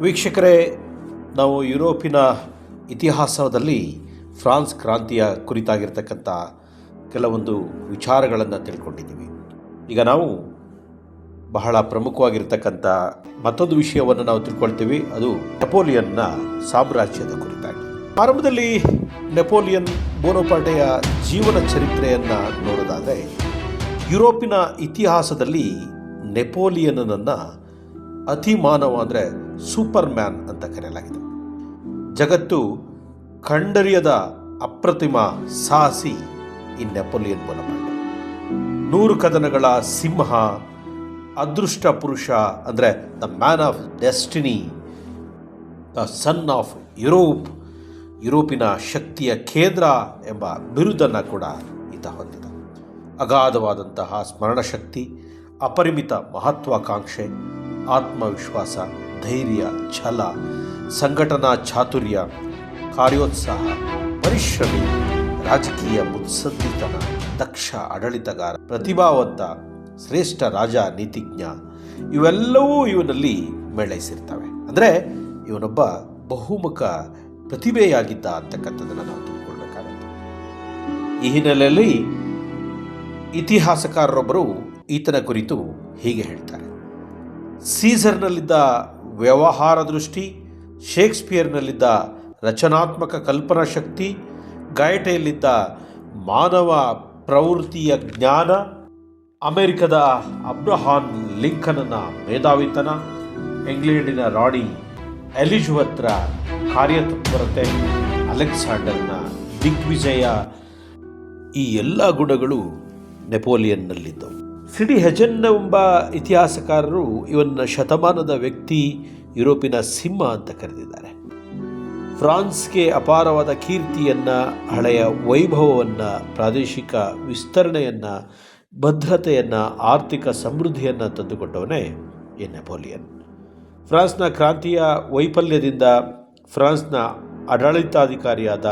ವೀಕ್ಷಕರೇ, ನಾವು ಯುರೋಪಿನ ಇತಿಹಾಸದಲ್ಲಿ ಫ್ರಾನ್ಸ್ ಕ್ರಾಂತಿಯ ಕುರಿತಾಗಿರ್ತಕ್ಕಂಥ ಕೆಲವೊಂದು ವಿಚಾರಗಳನ್ನು ತಿಳ್ಕೊಂಡಿದ್ದೀವಿ. ಈಗ ನಾವು ಬಹಳ ಪ್ರಮುಖವಾಗಿರ್ತಕ್ಕಂಥ ಮತ್ತೊಂದು ವಿಷಯವನ್ನು ನಾವು ತಿಳ್ಕೊಳ್ತೀವಿ. ಅದು ನೆಪೋಲಿಯನ್ನ ಸಾಮ್ರಾಜ್ಯದ ಕುರಿತಾಗಿ. ಆರಂಭದಲ್ಲಿ ನೆಪೋಲಿಯನ್ ಬೋನೋಪಾಟೆಯ ಜೀವನ ಚರಿತ್ರೆಯನ್ನು ನೋಡೋದಾದರೆ, ಯುರೋಪಿನ ಇತಿಹಾಸದಲ್ಲಿ ನೆಪೋಲಿಯನನ್ನು ಅತಿ ಮಾನವ ಅಂದರೆ ಸೂಪರ್ ಮ್ಯಾನ್ ಅಂತ ಕರೆಯಲಾಗಿದೆ. ಜಗತ್ತು ಕಂಡರಿಯದ ಅಪ್ರತಿಮ ಸಾಹಸಿ ಈ ನೆಪೋಲಿಯನ್ ಬೋನಪಾರ್ಟೆ. ನೂರು ಕದನಗಳ ಸಿಂಹ, ಅದೃಷ್ಟ ಪುರುಷ ಅಂದರೆ the man of destiny, the son of Europe, ಯುರೋಪಿನ ಶಕ್ತಿಯ ಕೇಂದ್ರ ಎಂಬ ಬಿರುದನ್ನು ಕೂಡ ಈತ ಹೊಂದಿದ. ಅಗಾಧವಾದಂತಹ ಸ್ಮರಣಶಕ್ತಿ, ಅಪರಿಮಿತ ಮಹತ್ವಾಕಾಂಕ್ಷೆ, ಆತ್ಮವಿಶ್ವಾಸ ಧೈರ್ಯ, ಛಲ, ಸಂಘಟನಾ ಚಾತುರ್ಯ, ಕಾರ್ಯೋತ್ಸಾಹ, ಪರಿಶ್ರಮಿ, ರಾಜಕೀಯ ಮುತ್ಸದ್ದಿತನ, ದಕ್ಷ ಆಡಳಿತಗಾರ, ಪ್ರತಿಭಾವಂತ, ಶ್ರೇಷ್ಠ ರಾಜ ನೀತಿಜ್ಞ, ಇವೆಲ್ಲವೂ ಇವನಲ್ಲಿ ಮೇಳೈಸಿರ್ತವೆ. ಅಂದರೆ ಇವನೊಬ್ಬ ಬಹುಮುಖ ಪ್ರತಿಭೆಯಾಗಿದ್ದ ಅಂತಕ್ಕಂಥದ್ದನ್ನು ನಾವು ತಿಳ್ಕೊಳ್ಬೇಕಾಗುತ್ತೆ. ಈ ಹಿನ್ನೆಲೆಯಲ್ಲಿ ಇತಿಹಾಸಕಾರರೊಬ್ಬರು ಈತನ ಕುರಿತು ಹೀಗೆ ಹೇಳ್ತಾರೆ. ಸೀಸರ್ನಲ್ಲಿದ್ದ ವ್ಯವಹಾರ ದೃಷ್ಟಿ, ಶೇಕ್ಸ್ಪಿಯರ್ನಲ್ಲಿದ್ದ ರಚನಾತ್ಮಕ ಕಲ್ಪನಾ ಶಕ್ತಿ ಗಾಯಟೆಯಲ್ಲಿದ್ದ ಮಾನವ ಪ್ರವೃತ್ತಿಯ ಜ್ಞಾನ, ಅಮೆರಿಕದ ಅಬ್ರಹಾನ್ ಲಿಂಕನ್ನ ಮೇಧಾವಿತನ, ಇಂಗ್ಲೆಂಡಿನ ರಾಣಿ ಎಲಿಜಬೆತ್ರ ಕಾರ್ಯತತ್ಪರತೆ ಅಲೆಕ್ಸಾಂಡರ್ನ ದಿಗ್ವಿಜಯ, ಈ ಎಲ್ಲ ಗುಣಗಳು ನೆಪೋಲಿಯನ್ನಲ್ಲಿದ್ದವು. ಸಿಡಿ ಹೆಜನ್ ಎಂಬ ಇತಿಹಾಸಕಾರರು ಇವನ್ನ ಶತಮಾನದ ವ್ಯಕ್ತಿ ಯುರೋಪಿನ ಸಿಂಹ ಅಂತ ಕರೆದಿದ್ದಾರೆ. ಫ್ರಾನ್ಸ್ಗೆ ಅಪಾರವಾದ ಕೀರ್ತಿಯನ್ನು, ಹಳೆಯ ವೈಭವವನ್ನು, ಪ್ರಾದೇಶಿಕ ವಿಸ್ತರಣೆಯನ್ನು, ಭದ್ರತೆಯನ್ನು, ಆರ್ಥಿಕ ಸಮೃದ್ಧಿಯನ್ನು ತಂದುಕೊಟ್ಟವನೇ ಈ ನೆಪೋಲಿಯನ್. ಫ್ರಾನ್ಸ್ನ ಕ್ರಾಂತಿಯ ವೈಫಲ್ಯದಿಂದ ಫ್ರಾನ್ಸ್ನ ಆಡಳಿತಾಧಿಕಾರಿಯಾದ,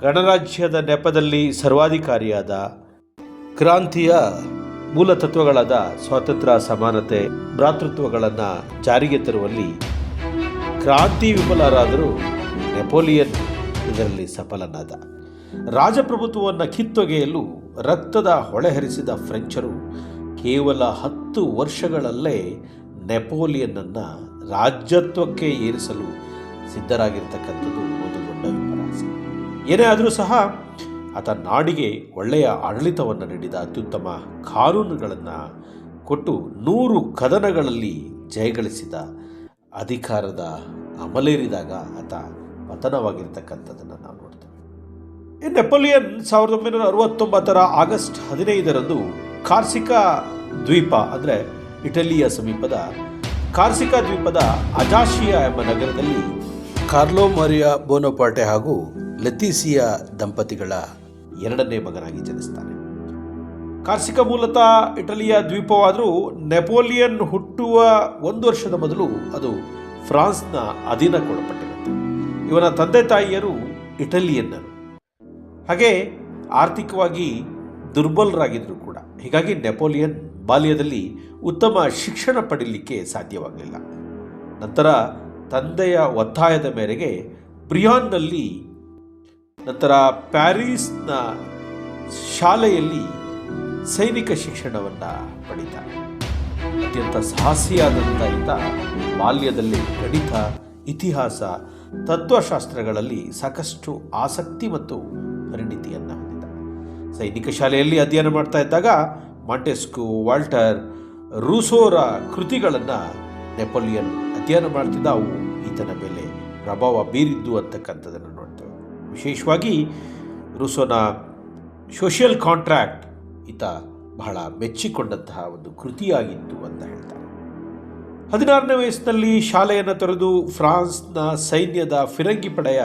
ಗಣರಾಜ್ಯದ ನೆಪದಲ್ಲಿ ಸರ್ವಾಧಿಕಾರಿಯಾದ ಕ್ರಾಂತಿಯ ಮೂಲ ತತ್ವಗಳಾದ ಸ್ವಾತಂತ್ರ್ಯ, ಸಮಾನತೆ, ಭ್ರಾತೃತ್ವಗಳನ್ನು ಜಾರಿಗೆ ತರುವಲ್ಲಿ ಕ್ರಾಂತಿ ವಿಫಲರಾದರೂ ನೆಪೋಲಿಯನ್ ಇದರಲ್ಲಿ ಸಫಲನಾದ. ರಾಜಪ್ರಭುತ್ವವನ್ನು ಕಿತ್ತೊಗೆಯಲು ರಕ್ತದ ಹೊಳೆಹರಿಸಿದ ಫ್ರೆಂಚರು ಕೇವಲ ಹತ್ತು ವರ್ಷಗಳಲ್ಲೇ ನೆಪೋಲಿಯನ್ನನ್ನು ರಾಜ್ಯತ್ವಕ್ಕೆ ಏರಿಸಲು ಸಿದ್ಧರಾಗಿರ್ತಕ್ಕಂಥದ್ದು ಒಂದು ದೊಡ್ಡ ವಿಪರಾಸ. ಏನೇ ಆದರೂ ಸಹ ಆತ ನಾಡಿಗೆ ಒಳ್ಳೆಯ ಆಡಳಿತವನ್ನು ನೀಡಿದ ಅತ್ಯುತ್ತಮ ಕಾನೂನುಗಳನ್ನು ಕೊಟ್ಟು ನೂರು ಕದನಗಳಲ್ಲಿ ಜಯಗಳಿಸಿದ ಅಧಿಕಾರದ ಅಮಲೇರಿದಾಗ ಆತ ಪತನವಾಗಿರ್ತಕ್ಕಂಥದ್ದನ್ನು ನಾವು ನೋಡ್ತೇವೆ. ನೆಪೋಲಿಯನ್ ಸಾವಿರದ ಒಂಬೈನೂರ ಅರವತ್ತೊಂಬತ್ತರ ಆಗಸ್ಟ್ ಹದಿನೈದರಂದು ಕಾರ್ಸಿಕಾ ದ್ವೀಪ ಅಂದರೆ ಇಟಲಿಯ ಸಮೀಪದ ಕಾರ್ಸಿಕಾ ದ್ವೀಪದ ಅಜಾಶಿಯಾ ಎಂಬ ನಗರದಲ್ಲಿ ಕಾರ್ಲೋ ಮರಿಯಾ ಬೋನೋಪಾಟೆ ಹಾಗೂ ಲೆತೀಸಿಯಾ ದಂಪತಿಗಳ ಎರಡನೇ ಮಗನಾಗಿ ಜನಿಸ್ತಾನೆ. ಕಾರ್ಸಿಕ ಮೂಲತಃ ಇಟಲಿಯ ದ್ವೀಪವಾದರೂ ನೆಪೋಲಿಯನ್ ಹುಟ್ಟುವ ಒಂದು ವರ್ಷದ ಮೊದಲು ಅದು ಫ್ರಾನ್ಸ್ನ ಅಧೀನಕ್ಕೊಳಪಟ್ಟಿರುತ್ತೆ ಇವನ ತಂದೆ ತಾಯಿಯರು ಇಟಲಿಯನ್ನರು. ಹಾಗೆ ಆರ್ಥಿಕವಾಗಿ ದುರ್ಬಲರಾಗಿದ್ದರು ಕೂಡ. ಹೀಗಾಗಿ ನೆಪೋಲಿಯನ್ ಬಾಲ್ಯದಲ್ಲಿ ಉತ್ತಮ ಶಿಕ್ಷಣ ಪಡೀಲಿಕ್ಕೆ ಸಾಧ್ಯವಾಗಲಿಲ್ಲ. ನಂತರ ತಂದೆಯ ಒತ್ತಾಯದ ಮೇರೆಗೆ ಬ್ರಿಯಾನ್ನಲ್ಲಿ ನಂತರ ಪ್ಯಾರಿಸ್ನ ಶಾಲೆಯಲ್ಲಿ ಸೈನಿಕ ಶಿಕ್ಷಣವನ್ನು ಪಡಿತಾನೆ ಅತ್ಯಂತ ಸಾಹಸಿಯಾದಂಥ ಈತ ಬಾಲ್ಯದಲ್ಲಿ ಗಣಿತ, ಇತಿಹಾಸ, ತತ್ವಶಾಸ್ತ್ರಗಳಲ್ಲಿ ಸಾಕಷ್ಟು ಆಸಕ್ತಿ ಮತ್ತು ಪರಿಣಿತಿಯನ್ನು ಹೊಂದಿದ. ಸೈನಿಕ ಶಾಲೆಯಲ್ಲಿ ಅಧ್ಯಯನ ಮಾಡ್ತಾ ಇದ್ದಾಗ ಮಾಂಟೆಸ್ಕು, ವಾಲ್ಟರ್, ರೂಸೋರ ಕೃತಿಗಳನ್ನು ನೆಪೋಲಿಯನ್ ಅಧ್ಯಯನ ಮಾಡ್ತಿದ್ದ ಅವು ಈತನ ಮೇಲೆ ಪ್ರಭಾವ ಬೀರಿದ್ದು ಅಂತಕ್ಕಂಥದ್ದನ್ನು ವಿಶೇಷವಾಗಿ ರುಸೋನ ಸೋಷಿಯಲ್ ಕಾಂಟ್ರಾಕ್ಟ್ ಈತ ಬಹಳ ಮೆಚ್ಚಿಕೊಂಡಂತಹ ಒಂದು ಕೃತಿಯಾಗಿತ್ತು ಅಂತ ಹೇಳ್ತಾರೆ. ಹದಿನಾರನೇ ವಯಸ್ಸಿನಲ್ಲಿ ಶಾಲೆಯನ್ನು ತೊರೆದು ಫ್ರಾನ್ಸ್ನ ಸೈನ್ಯದ ಫಿರಂಗಿ ಪಡೆಯ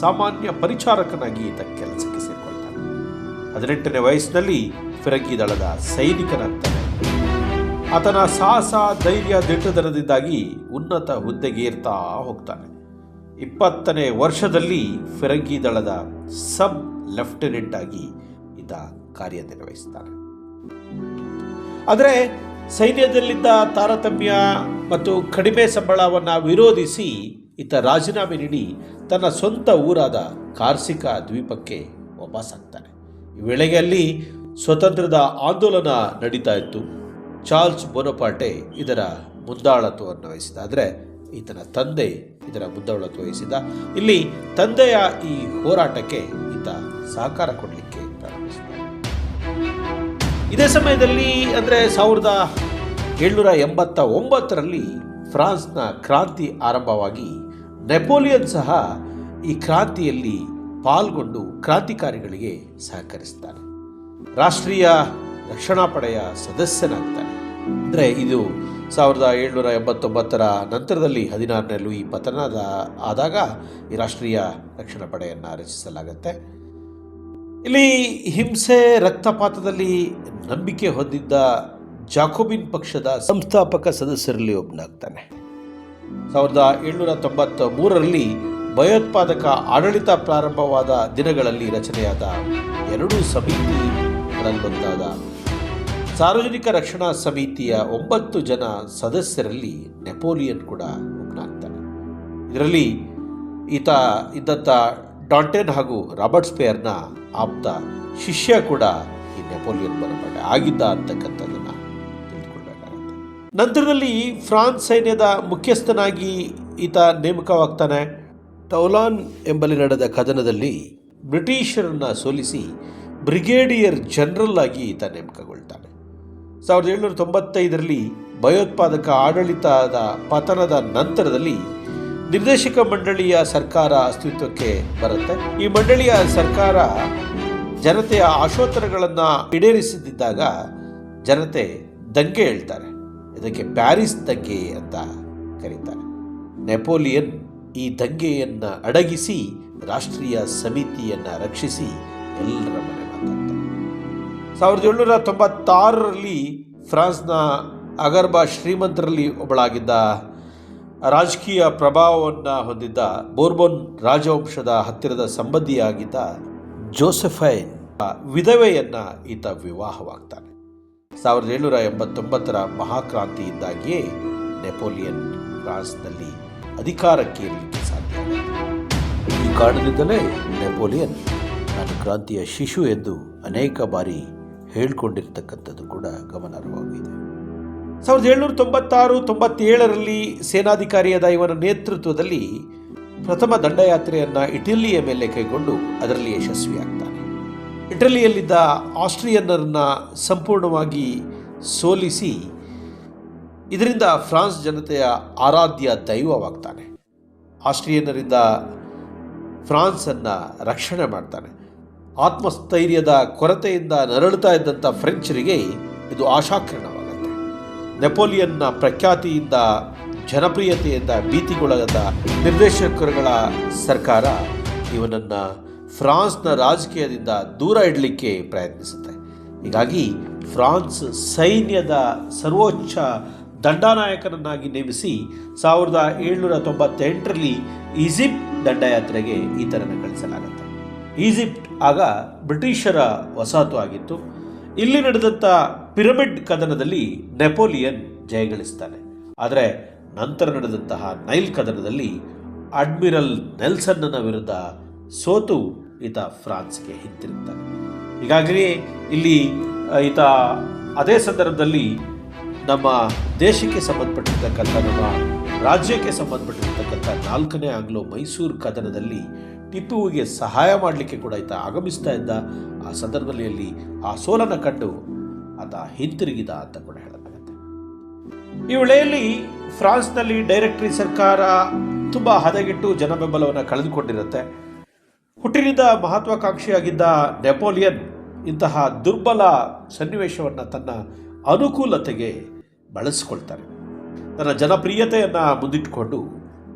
ಸಾಮಾನ್ಯ ಪರಿಚಾರಕನಾಗಿ ಈತ ಕೆಲಸಕ್ಕೆ ಸೇರಿಕೊಳ್ತಾನೆ. ಹದಿನೆಂಟನೇ ವಯಸ್ಸಿನಲ್ಲಿ ಫಿರಂಗಿ ದಳದ ಸೈನಿಕನಾಗ್ತಾನೆ. ಆತನ ಸಾಹಸ, ಧೈರ್ಯ ದಿಟ್ಟದನದಿಂದಾಗಿ ಉನ್ನತ ಹುದ್ದೆಗೇರ್ತಾ ಹೋಗ್ತಾನೆ. ಇಪ್ಪತ್ತನೇ ವರ್ಷದಲ್ಲಿ ಫಿರಂಗಿ ದಳದ ಸಬ್ ಲೆಫ್ಟಿನೆಂಟ್ ಆಗಿ ಈತ ಕಾರ್ಯನಿರ್ವಹಿಸ್ತಾನೆ. ಆದರೆ ಸೈನ್ಯದಲ್ಲಿದ್ದ ತಾರತಮ್ಯ ಮತ್ತು ಕಡಿಮೆ ಸಂಬಳವನ್ನು ವಿರೋಧಿಸಿ ಈತ ರಾಜೀನಾಮೆ ನೀಡಿ ತನ್ನ ಸ್ವಂತ ಊರಾದ ಕಾರ್ಸಿಕ ದ್ವೀಪಕ್ಕೆ ವಾಪಸ್ಸಾಗ್ತಾನೆ ಈ ವೇಳೆಗೆ ಅಲ್ಲಿ ಸ್ವತಂತ್ರದ ಆಂದೋಲನ ನಡೀತಾ ಇತ್ತು. ಚಾರ್ಲ್ಸ್ ಬೋನಪಾಟೆ ಇದರ ಮುಂದಾಳತ್ವವನ್ನು ವಹಿಸಿದ ಆದರೆ ಈತನ ತಂದೆ ಇದರ ಮುಂದಾಳತ್ವ ವಹಿಸಿದ. ಇಲ್ಲಿ ತಂದೆಯ ಈ ಹೋರಾಟಕ್ಕೆ ಈತ ಸಹಕಾರ ಕೊಡಲಿಕ್ಕೆ ಪ್ರಾರಂಭಿಸಿದ. ಇದೇ ಸಮಯದಲ್ಲಿ ಅಂದರೆ ಸಾವಿರದ ಏಳ್ನೂರ ಎಂಬತ್ತ ಒಂಬತ್ತರಲ್ಲಿ ಫ್ರಾನ್ಸ್ನ ಕ್ರಾಂತಿ ಆರಂಭವಾಗಿ ನೆಪೋಲಿಯನ್ ಸಹ ಈ ಕ್ರಾಂತಿಯಲ್ಲಿ ಪಾಲ್ಗೊಂಡು ಕ್ರಾಂತಿಕಾರಿಗಳಿಗೆ ಸಹಕರಿಸ್ತಾನೆ. ರಾಷ್ಟ್ರೀಯ ರಕ್ಷಣಾ ಪಡೆಯ ಸದಸ್ಯನಾಗ್ತಾನೆ. ಅಂದರೆ ಇದು ಸಾವಿರದ ಏಳ್ನೂರ ಎಂಬತ್ತೊಂಬತ್ತರ ನಂತರದಲ್ಲಿ ಹದಿನಾರನೇ ಲೂಯಿ ಪತನದ ಆದಾಗ ಈ ರಾಷ್ಟ್ರೀಯ ರಕ್ಷಣಾ ಪಡೆಯನ್ನು ರಚಿಸಲಾಗುತ್ತೆ. ಇಲ್ಲಿ ಹಿಂಸೆ, ರಕ್ತಪಾತದಲ್ಲಿ ನಂಬಿಕೆ ಹೊಂದಿದ್ದ ಜಾಕೋಬಿನ್ ಪಕ್ಷದ ಸಂಸ್ಥಾಪಕ ಸದಸ್ಯರಲ್ಲಿ ಒಬ್ಬನಾಗ್ತಾನೆ. ಸಾವಿರದ ಏಳ್ನೂರ ತೊಂಬತ್ತ ಮೂರರಲ್ಲಿ ಭಯೋತ್ಪಾದಕ ಆಡಳಿತ ಪ್ರಾರಂಭವಾದ ದಿನಗಳಲ್ಲಿ ರಚನೆಯಾದ ಎರಡೂ ಸಮಿತಿಗಳಲ್ಲಿ ಒಂದಾದ ಸಾರ್ವಜನಿಕ ರಕ್ಷಣಾ ಸಮಿತಿಯ ಒಂಬತ್ತು ಜನ ಸದಸ್ಯರಲ್ಲಿ ನೆಪೋಲಿಯನ್ ಕೂಡ ಒಬ್ಬನಾಗ್ತಾನೆ ಇದರಲ್ಲಿ ಈತ ಇದ್ದಂಥ ಡಾಂಟೆನ್ ಹಾಗೂ ರಾಬರ್ಟ್ ಸ್ಪೇರ್ನ ಆಪ್ತ ಶಿಷ್ಯ ಕೂಡ ಈ ನೆಪೋಲಿಯನ್ ಬರಬೇಡ ಆಗಿದ್ದ ಅಂತಕ್ಕಂಥದ್ದನ್ನು ತಿಳಿದುಕೊಳ್ಬೇಕಾಗುತ್ತೆ ನಂತರದಲ್ಲಿ ಫ್ರಾನ್ಸ್ ಸೈನ್ಯದ ಮುಖ್ಯಸ್ಥನಾಗಿ ಈತ ನೇಮಕವಾಗ್ತಾನೆ. ಟೌಲಾನ್ ಎಂಬಲ್ಲಿ ನಡೆದ ಕದನದಲ್ಲಿ ಬ್ರಿಟಿಷರನ್ನು ಸೋಲಿಸಿ ಬ್ರಿಗೇಡಿಯರ್ ಜನರಲ್ ಆಗಿ ಈತ ನೇಮಕಗೊಳ್ತಾನೆ. ಸಾವಿರದ ಏಳ್ನೂರ ತೊಂಬತ್ತೈದರಲ್ಲಿ ಭಯೋತ್ಪಾದಕ ಆಡಳಿತದ ಪತನದ ನಂತರದಲ್ಲಿ ನಿರ್ದೇಶಕ ಮಂಡಳಿಯ ಸರ್ಕಾರ ಅಸ್ತಿತ್ವಕ್ಕೆ ಬರುತ್ತೆ. ಈ ಮಂಡಳಿಯ ಸರ್ಕಾರ ಜನತೆಯ ಆಶೋತ್ತರಗಳನ್ನು ಈಡೇರಿಸದಿದ್ದಾಗ ಜನತೆ ದಂಗೆ ಹೇಳ್ತಾರೆ. ಇದಕ್ಕೆ ಪ್ಯಾರಿಸ್ ದಂಗೆ ಅಂತ ಕರೀತಾರೆ. ನೆಪೋಲಿಯನ್ ಈ ದಂಗೆಯನ್ನು ಅಡಗಿಸಿ ರಾಷ್ಟ್ರೀಯ ಸಮಿತಿಯನ್ನು ರಕ್ಷಿಸಿ ಎಲ್ಲರ ಮನೆ ಸಾವಿರದ ಏಳ್ನೂರ ತೊಂಬತ್ತಾರರಲ್ಲಿ ಫ್ರಾನ್ಸ್ನ ಅಗರ್ಬಾ ಶ್ರೀಮಂತರಲ್ಲಿ ಒಬ್ಬಳಾಗಿದ್ದ ರಾಜಕೀಯ ಪ್ರಭಾವವನ್ನು ಹೊಂದಿದ್ದ ಬೋರ್ಬೋನ್ ರಾಜವಂಶದ ಹತ್ತಿರದ ಸಂಬಂಧಿಯಾಗಿದ್ದ ಜೋಸೆಫೈನ್ ವಿಧವೆಯನ್ನು ಈತ ವಿವಾಹವಾಗ್ತಾನೆ. ಸಾವಿರದ ಏಳ್ನೂರ ಎಂಬತ್ತೊಂಬತ್ತರ ಮಹಾಕ್ರಾಂತಿಯಿಂದಾಗಿಯೇ ನೆಪೋಲಿಯನ್ ಫ್ರಾನ್ಸ್ನಲ್ಲಿ ಅಧಿಕಾರಕ್ಕೆ ಇರಲಿಕ್ಕೆ ಸಾಧ್ಯ. ಈ ಕಾರಣದಿಂದಲೇ ನೆಪೋಲಿಯನ್ ನಾನು ಕ್ರಾಂತಿಯ ಶಿಶು ಎಂದು ಅನೇಕ ಬಾರಿ ಹೇಳಿಕೊಂಡಿರ್ತಕ್ಕಂಥದ್ದು ಕೂಡ ಗಮನಾರ್ಹವಾಗಿದೆ. ಸಾವಿರದ ಏಳ್ನೂರ ತೊಂಬತ್ತಾರು, ತೊಂಬತ್ತೇಳರಲ್ಲಿ ಸೇನಾಧಿಕಾರಿಯಾದ ಇವನ ನೇತೃತ್ವದಲ್ಲಿ ಪ್ರಥಮ ದಂಡಯಾತ್ರೆಯನ್ನು ಇಟಲಿಯ ಮೇಲೆ ಕೈಗೊಂಡು ಅದರಲ್ಲಿ ಯಶಸ್ವಿಯಾಗ್ತಾನೆ. ಇಟಲಿಯಲ್ಲಿದ್ದ ಆಸ್ಟ್ರಿಯನ್ನರನ್ನು ಸಂಪೂರ್ಣವಾಗಿ ಸೋಲಿಸಿ ಇದರಿಂದ ಫ್ರಾನ್ಸ್ ಜನತೆಯ ಆರಾಧ್ಯ ದೈವವಾಗ್ತಾನೆ. ಆಸ್ಟ್ರಿಯನ್ನರಿಂದ ಫ್ರಾನ್ಸನ್ನು ರಕ್ಷಣೆ ಮಾಡ್ತಾನೆ. ಆತ್ಮಸ್ಥೈರ್ಯದ ಕೊರತೆಯಿಂದ ನರಳುತ್ತಾ ಇದ್ದಂಥ ಫ್ರೆಂಚರಿಗೆ ಇದು ಆಶಾಕಿರಣವಾಗುತ್ತೆ. ನೆಪೋಲಿಯನ್ನ ಪ್ರಖ್ಯಾತಿಯಿಂದ, ಜನಪ್ರಿಯತೆಯಿಂದ ಭೀತಿಗೊಳಗದ ನಿರ್ದೇಶಕರುಗಳ ಸರ್ಕಾರ ಇವನನ್ನು ಫ್ರಾನ್ಸ್ನ ರಾಜಕೀಯದಿಂದ ದೂರ ಇಡಲಿಕ್ಕೆ ಪ್ರಯತ್ನಿಸುತ್ತೆ. ಹೀಗಾಗಿ ಫ್ರಾನ್ಸ್ ಸೈನ್ಯದ ಸರ್ವೋಚ್ಚ ದಂಡನಾಯಕನನ್ನಾಗಿ ನೇಮಿಸಿ ಸಾವಿರದ ಏಳ್ನೂರ ತೊಂಬತ್ತೆಂಟರಲ್ಲಿ ಈಜಿಪ್ಟ್ ದಂಡಯಾತ್ರೆಗೆ ಈತನನ್ನು ಕಳಿಸಲಾಗುತ್ತೆ. ಈಜಿಪ್ಟ್ ಆಗ ಬ್ರಿಟಿಷರ ವಸಾಹತು ಆಗಿತ್ತು. ಇಲ್ಲಿ ನಡೆದಂಥ ಪಿರಮಿಡ್ ಕದನದಲ್ಲಿ ನೆಪೋಲಿಯನ್ ಜಯಗಳಿಸ್ತಾನೆ. ಆದರೆ ನಂತರ ನಡೆದಂತಹ ನೈಲ್ ಕದನದಲ್ಲಿ ಅಡ್ಮಿರಲ್ ನೆಲ್ಸನ್ನನ ವಿರುದ್ಧ ಸೋತು ಈತ ಫ್ರಾನ್ಸ್ಗೆ ಹಿಂತಿರುತ್ತಾನೆ ಹೀಗಾಗಿಯೇ ಇಲ್ಲಿ ಈತ ಅದೇ ಸಂದರ್ಭದಲ್ಲಿ ನಮ್ಮ ದೇಶಕ್ಕೆ ಸಂಬಂಧಪಟ್ಟಿರ್ತಕ್ಕಂಥ, ನಮ್ಮ ರಾಜ್ಯಕ್ಕೆ ಸಂಬಂಧಪಟ್ಟಿರ್ತಕ್ಕಂಥ ನಾಲ್ಕನೇ ಆಂಗ್ಲೋ ಮೈಸೂರು ಕದನದಲ್ಲಿ ಟಿಪ್ಪುವಿಗೆ ಸಹಾಯ ಮಾಡಲಿಕ್ಕೆ ಕೂಡ ಈತ ಆಗಮಿಸ್ತಾ ಇದ್ದ ಆ ಸಂದರ್ಭದಲ್ಲಿ ಆ ಸೋಲನ್ನು ಕಂಡು ಆತ ಹಿಂತಿರುಗಿದ ಅಂತ ಕೂಡ ಹೇಳಲಾಗುತ್ತೆ. ಈ ವೇಳೆಯಲ್ಲಿ ಫ್ರಾನ್ಸ್ನಲ್ಲಿ ಡೈರೆಕ್ಟರಿ ಸರ್ಕಾರ ತುಂಬ ಹದಗೆಟ್ಟು ಜನಬೆಂಬಲವನ್ನು ಕಳೆದುಕೊಂಡಿರುತ್ತೆ. ಹುಟ್ಟಿನಿಂದ ಮಹತ್ವಾಕಾಂಕ್ಷಿಯಾಗಿದ್ದ ನೆಪೋಲಿಯನ್ ಇಂತಹ ದುರ್ಬಲ ಸನ್ನಿವೇಶವನ್ನು ತನ್ನ ಅನುಕೂಲತೆಗೆ ಬಳಸಿಕೊಳ್ತಾರೆ. ತನ್ನ ಜನಪ್ರಿಯತೆಯನ್ನು ಮುಂದಿಟ್ಟುಕೊಂಡು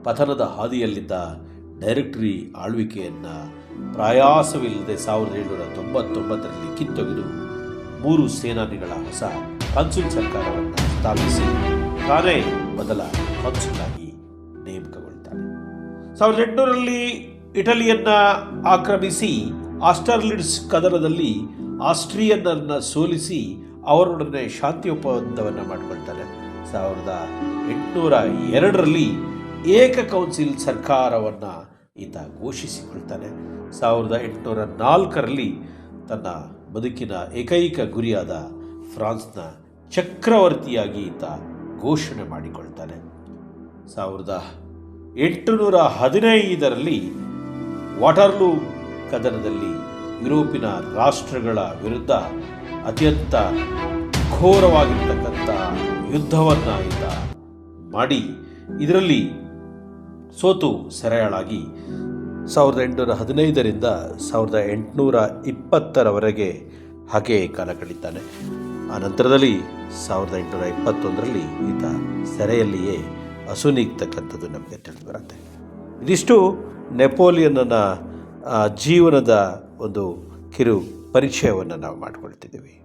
ಪತನದ ಹಾದಿಯಲ್ಲಿದ್ದ ಡೈರೆಕ್ಟರಿ ಆಳ್ವಿಕೆಯನ್ನು ಪ್ರಯಾಸವಿಲ್ಲದೆ ಸಾವಿರದ ಏಳ್ನೂರ ತೊಂಬತ್ತೊಂಬತ್ತರಲ್ಲಿ ಕಿತ್ತೊಗೆದು ಮೂರು ಸೇನಾನಿಗಳ ಹೊಸ ಕನ್ಸುಲ್ ಸರ್ಕಾರವನ್ನು ಸ್ಥಾಪಿಸಿ ತಾನೇ ಮೊದಲ ಕನ್ಸುಲ್ ಆಗಿ ನೇಮಕಗೊಳ್ತಾನೆ ಸಾವಿರದ ಎಂಟುನೂರರಲ್ಲಿ ಇಟಲಿಯನ್ನ ಆಕ್ರಮಿಸಿ ಆಸ್ಟರ್ಲಿಡ್ಸ್ ಕದನದಲ್ಲಿ ಆಸ್ಟ್ರಿಯನ್ನರನ್ನು ಸೋಲಿಸಿ ಅವರೊಡನೆ ಶಾಂತಿ ಒಪ್ಪಂದವನ್ನು ಮಾಡಿಕೊಳ್ತಾರೆ. ಸಾವಿರದ ಎಂಟುನೂರ ಎರಡರಲ್ಲಿ ಏಕ ಕೌನ್ಸಿಲ್ ಸರ್ಕಾರವನ್ನು ಈತ ಘೋಷಿಸಿಕೊಳ್ತಾನೆ. ಸಾವಿರದ ಎಂಟುನೂರ ನಾಲ್ಕರಲ್ಲಿ ತನ್ನ ಬದುಕಿನ ಏಕೈಕ ಗುರಿಯಾದ ಫ್ರಾನ್ಸ್ನ ಚಕ್ರವರ್ತಿಯಾಗಿ ಈತ ಘೋಷಣೆ ಮಾಡಿಕೊಳ್ತಾನೆ. ಸಾವಿರದ ಎಂಟುನೂರ ಹದಿನೈದರಲ್ಲಿ ವಾಟರ್ಲೂ ಕದನದಲ್ಲಿ ಯುರೋಪಿನ ರಾಷ್ಟ್ರಗಳ ವಿರುದ್ಧ ಅತ್ಯಂತ ಘೋರವಾಗಿರ್ತಕ್ಕಂಥ ಯುದ್ಧವನ್ನು ಈತ ಮಾಡಿ, ಇದರಲ್ಲಿ ಸೋತು ಸೆರೆಯಾಳಾಗಿ ಸಾವಿರದ ಎಂಟುನೂರ ಹದಿನೈದರಿಂದ ಸಾವಿರದ ಎಂಟುನೂರ ಇಪ್ಪತ್ತರವರೆಗೆ ಹಾಗೆ ಕಾಲ ಕಳೀತಾನೆ. ಆ ನಂತರದಲ್ಲಿ ಸಾವಿರದ ಎಂಟುನೂರ ಇಪ್ಪತ್ತೊಂದರಲ್ಲಿ ಈತ ಸೆರೆಯಲ್ಲಿಯೇ ಅಸುನೀಗ್ತಕ್ಕಂಥದ್ದು ನಮಗೆ ತಿಳಿದು ಬರುತ್ತೆ. ಇದಿಷ್ಟು ನೆಪೋಲಿಯನ್ನನ ಜೀವನದ ಒಂದು ಕಿರು ಪರಿಚಯವನ್ನು ನಾವು ಮಾಡಿಕೊಳ್ತಿದ್ದೀವಿ.